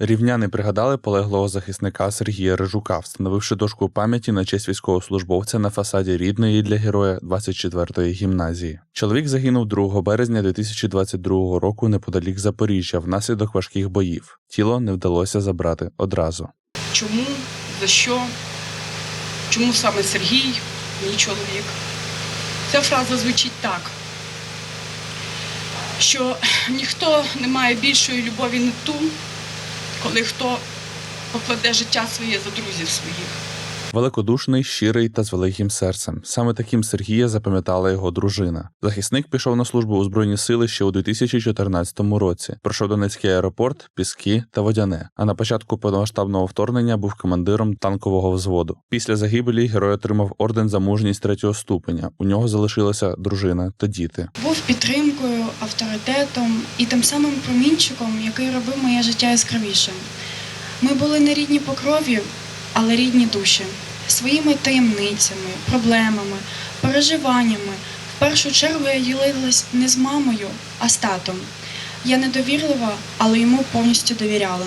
Рівняни пригадали полеглого захисника Сергія Рижука, встановивши дошку пам'яті на честь військовослужбовця на фасаді рідної для героя 24-ї гімназії. Чоловік загинув 2 березня 2022 року неподалік Запоріжжя внаслідок важких боїв. Тіло не вдалося забрати одразу. Чому, за що, чому саме Сергій, мій чоловік. Ця фраза звучить так, що ніхто не має більшої любові не ту, коли хто покладе життя своє за друзів своїх. Великодушний, щирий та з великим серцем. Саме таким Сергія запам'ятала його дружина. Захисник пішов на службу у збройні сили ще у 2014 році. Пройшов Донецький аеропорт, Піски та Водяне. А на початку повномасштабного вторгнення був командиром танкового взводу. Після загибелі герой отримав орден за мужність третього ступеня. У нього залишилася дружина та діти. був підтримкою, авторитетом і тим самим промінчиком, який робив моє життя яскравішим. Ми були не рідні по крові, але рідні душі своїми таємницями, проблемами, переживаннями. В першу чергу я ділилась не з мамою, а з татом. Я недовірлива, але йому повністю довіряла.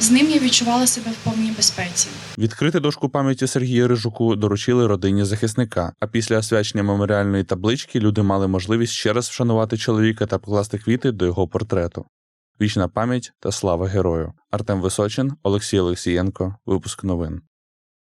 З ним я відчувала себе в повній безпеці. Відкрити дошку пам'яті Сергія Рижуку доручили родині захисника. А після освячення меморіальної таблички люди мали можливість ще раз вшанувати чоловіка та покласти квіти до його портрету. Вічна пам'ять та слава герою. Артем Височин, Олексій Олексієнко. Випуск новин.